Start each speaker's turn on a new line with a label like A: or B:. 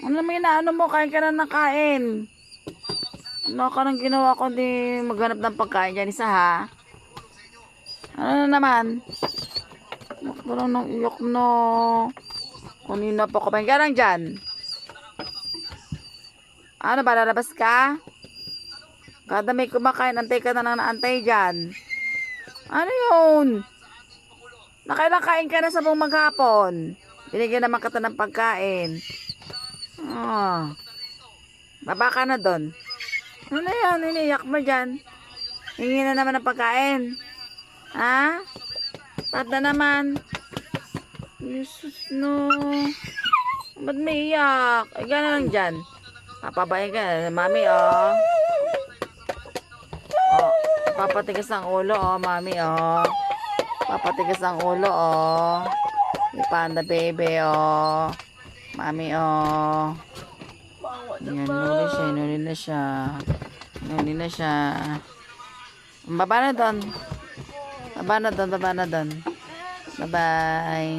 A: Ano naman inaano mo? Kain ka na ng kain. Ano ka nang ginawa ko di maghanap ng pagkain dyan isa ha? Ano na naman? Lang ng iyak no. Kanina pa kumain ka lang dyan. Ano ba, lalabas ka? Kada may kumakain, antay ka na lang naantay dyan. Ano yun? Nakailang kain ka na sa buong maghapon. Binigyan naman kita ng pagkain. Ah. Baba ka na doon. Ano yan? Iniyak mo dyan. Hingi na naman ng pagkain. Ha? Ba't na naman? Jesus, no. Ba't may iyak? Ay, gana lang dyan. Papabayan ka na. Mami, oh. Oh, papatigas ang ulo, oh, mami, oh. Papatigas ang ulo, oh. Ni Panda baby, oh. Mami, oh. Yan, nuli siya, nuli na siya. Nuli na siya. Baba na doon. Baba na doon, baba na doon. Bye-bye.